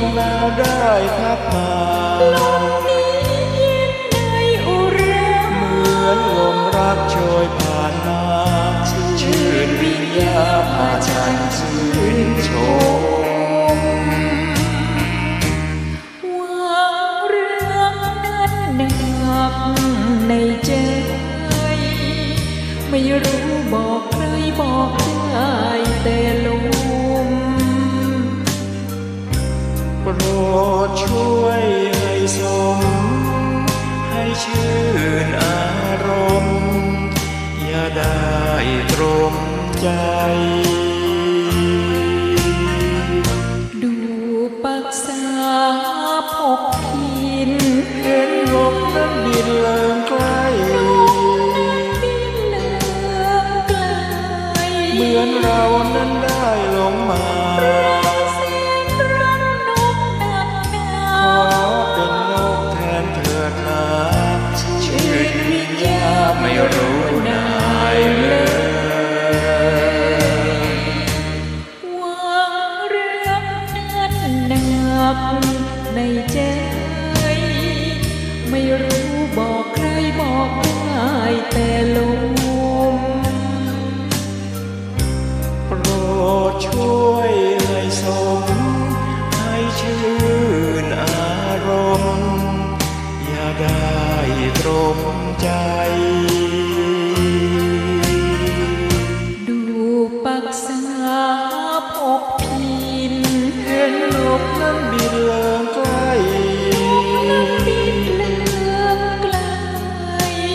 นั้นลมนาได้พัดมานี้เย็นในอุราเหมือนลมรักโชยผ่านมาชื่นวิญญาพาฉันชื่นชมว่าเรื่องนั้นนักในใจไม่รู้บอกใครบอกได้แต่ลม รดช่วยให้สม ให้ชื่นอารมณ์ อย่าได้ตรมใจ นักในใจ ไม่รู้บอกใครบอกได้แต่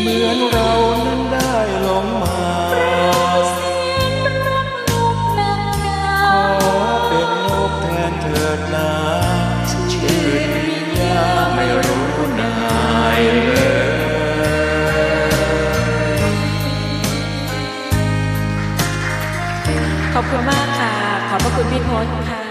เหมือนเรานั้นได้หลงมาเสียงร้องนกหนักหนาขอเป็นนกแทนเถิดนาชื่นวิญญาไม่รู้นายเลยขอบคุณมากค่ะ ขอบพระคุณพี่พศค่ะ